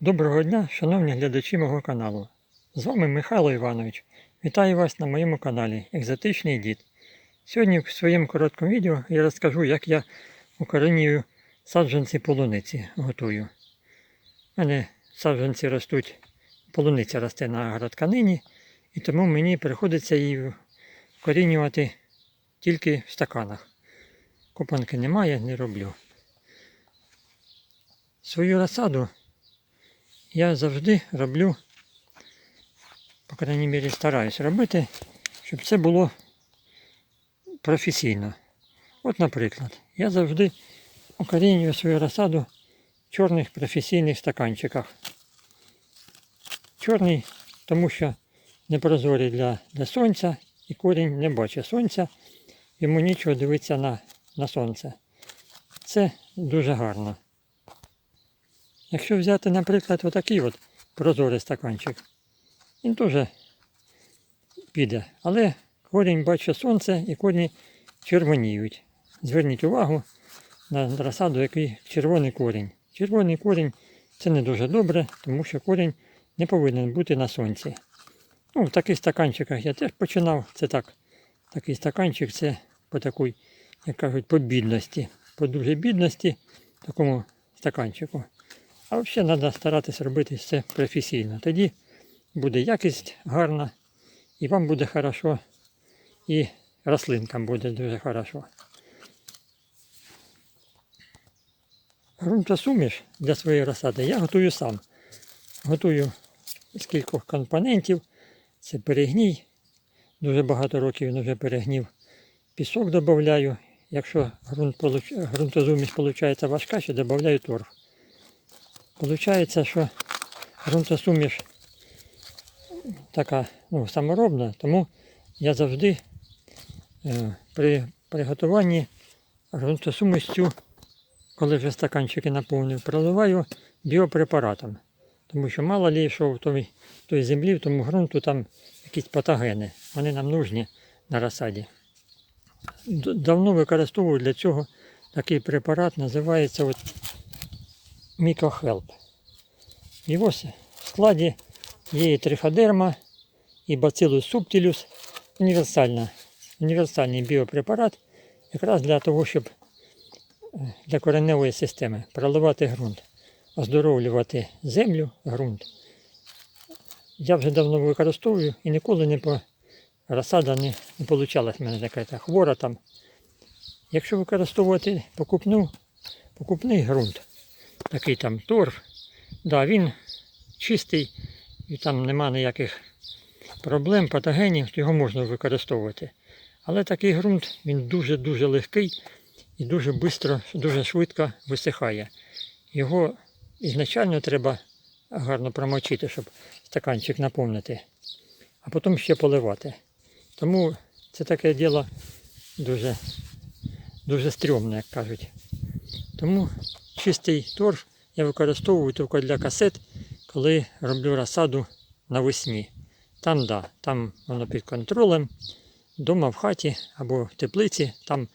Доброго дня, шановні глядачі мого каналу. З вами Михайло Іванович. Вітаю вас на моєму каналі Екзотичний дід. Сьогодні в своєму короткому відео я розкажу, як я укорінюю саджанці полуниці готую. У мене саджанці ростуть, полуниця росте на агротканині, і тому мені приходиться її вкорінювати тільки в стаканах. Копанки немає, не роблю. Свою розсаду я завжди роблю, по крайній мірі стараюсь робити, щоб це було професійно. От, наприклад, я завжди укорінюю свою розсаду в чорних професійних стаканчиках. Чорний, тому що не прозорий для, для сонця, і корінь не бачить сонця, йому нічого дивитися на, на сонце. Це дуже гарно. Якщо взяти, наприклад, отакий от прозорий стаканчик, він теж піде. Але корінь бачить сонце і корні червоніють. Зверніть увагу на розсаду, який червоний корінь. Червоний корінь це не дуже добре, тому що корінь не повинен бути на сонці. Ну, в таких стаканчиках я теж починав. Це так. Такий стаканчик це по такій, як кажуть, по бідності. По дуже бідності такому стаканчику. А взагалі треба старатися робити все професійно. Тоді буде якість гарна, і вам буде хорошо, і рослинкам буде дуже хорошо. Грунтосуміш для своєї розсади я готую сам. Готую з кількох компонентів. Це перегній. Дуже багато років він вже перегнів. Пісок додаю. Якщо ґрунт, ґрунтозуміш виходить важка, ще додаю торф. Получається, що ґрунтосуміш така ну, саморобна, тому я завжди е, при приготуванні ґрунтосумістю, коли вже стаканчики наповнив, проливаю біопрепаратом. Тому що мало лі що в той, в той землі, в тому ґрунту там якісь патогени. Вони нам нужні на розсаді. Давно використовую для цього такий препарат, називається от Мікохелп. Його с- в складі є і триходерма, і бацилус субтилюс. Універсальний біопрепарат якраз для того, щоб е, для кореневої системи проливати ґрунт, оздоровлювати землю, ґрунт. Я вже давно використовую і ніколи не по розсада не, не вийшла в мене така та хвора там. Якщо використовувати покупну, покупний ґрунт, такий там торф. Да, він чистий і там нема ніяких проблем, патогенів, його можна використовувати. Але такий ґрунт він дуже-дуже легкий і дуже швидко, дуже швидко висихає. Його ізначально треба гарно промочити, щоб стаканчик наповнити, а потім ще поливати. Тому це таке діло дуже, дуже стрьомне, як кажуть. Тому чистий торф я використовую тільки для касет, коли роблю розсаду навесні. Там, да, там воно під контролем. Дома в хаті або в теплиці, там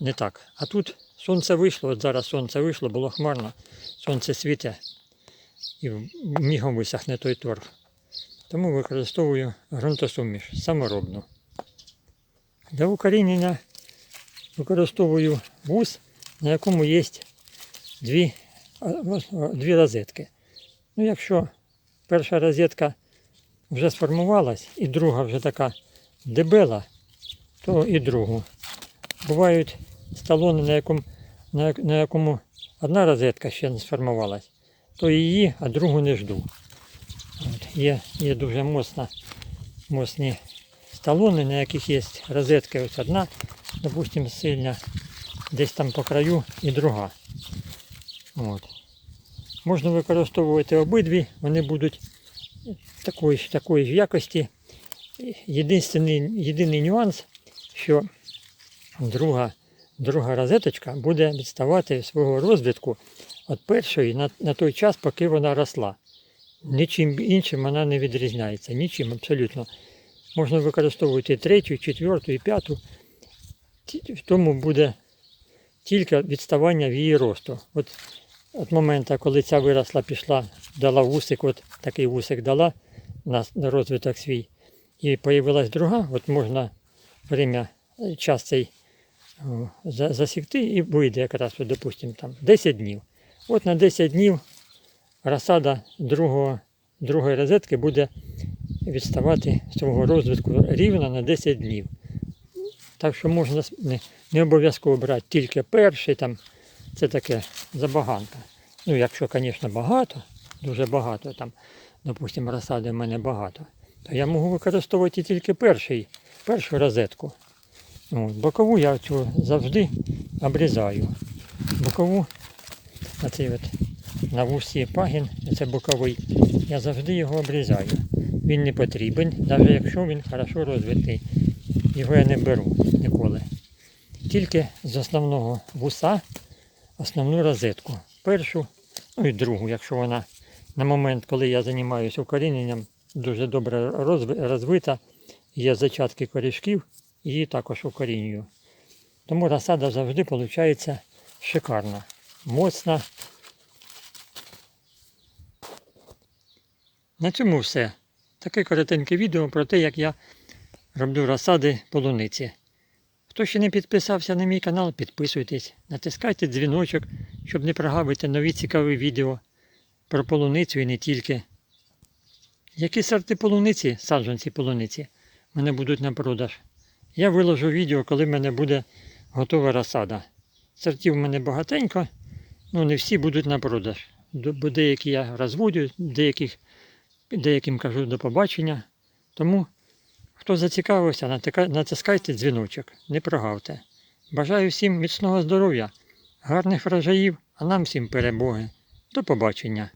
не так. А тут сонце вийшло, от зараз сонце вийшло, було хмарно, сонце світе і мігом висохне той торф. Тому використовую ґрунтосуміш саморобну. Для укорінення використовую вуз, на якому є дві, дві розетки. Ну, якщо перша розетка вже сформувалась і друга вже така дебела, то і другу. Бувають сталони, на якому, на, якому одна розетка ще не сформувалась, то її, а другу не жду. От, є, є дуже моцна, моцні сталони, на яких є розетка ось одна, допустимо, сильна, десь там по краю і друга. От. Можна використовувати обидві, вони будуть такої ж, такої ж якості. Єдиний, єдиний нюанс, що друга, друга розеточка буде відставати свого розвитку від першої на, на той час, поки вона росла. Нічим іншим вона не відрізняється, нічим абсолютно. Можна використовувати третю, четверту, і п'яту. В тому буде тільки відставання в її росту. От От моменту, коли ця виросла, пішла, дала вусик, от такий вусик дала на, розвиток свій. І появилась друга, от можна время, е, час цей засікти і вийде якраз, от, допустим, там 10 днів. От на 10 днів розсада другого, другої розетки буде відставати свого розвитку рівно на 10 днів. Так що можна не, не обов'язково брати тільки перший, там, це таке забаганка. Ну, якщо, звісно, багато, дуже багато, там, допустимо, розсади в мене багато, то я можу використовувати тільки перший, першу розетку. От, бокову я цю завжди обрізаю. Бокову, оцей от на вусі пагін, це боковий, я завжди його обрізаю. Він не потрібен, навіть якщо він хорошо розвитий. Його я не беру ніколи. Тільки з основного вуса основну розетку. Першу, ну і другу, якщо вона на момент, коли я займаюся укоріненням, дуже добре розвита, є зачатки корішків, її також укорінюю. Тому розсада завжди виходить шикарна, моцна. На цьому все. Таке коротеньке відео про те, як я роблю розсади полуниці. Хто ще не підписався на мій канал, підписуйтесь, натискайте дзвіночок, щоб не прогавити нові цікаві відео про полуницю і не тільки. Які сорти полуниці, саджанці полуниці, мене будуть на продаж. Я виложу відео, коли в мене буде готова розсада. Сортів в мене багатенько, ну не всі будуть на продаж. Бо деякі я розводю, деяких, деяким кажу до побачення. Тому Хто зацікавився, натискайте дзвіночок, не прогавте. Бажаю всім міцного здоров'я, гарних врожаїв, а нам всім перемоги. До побачення.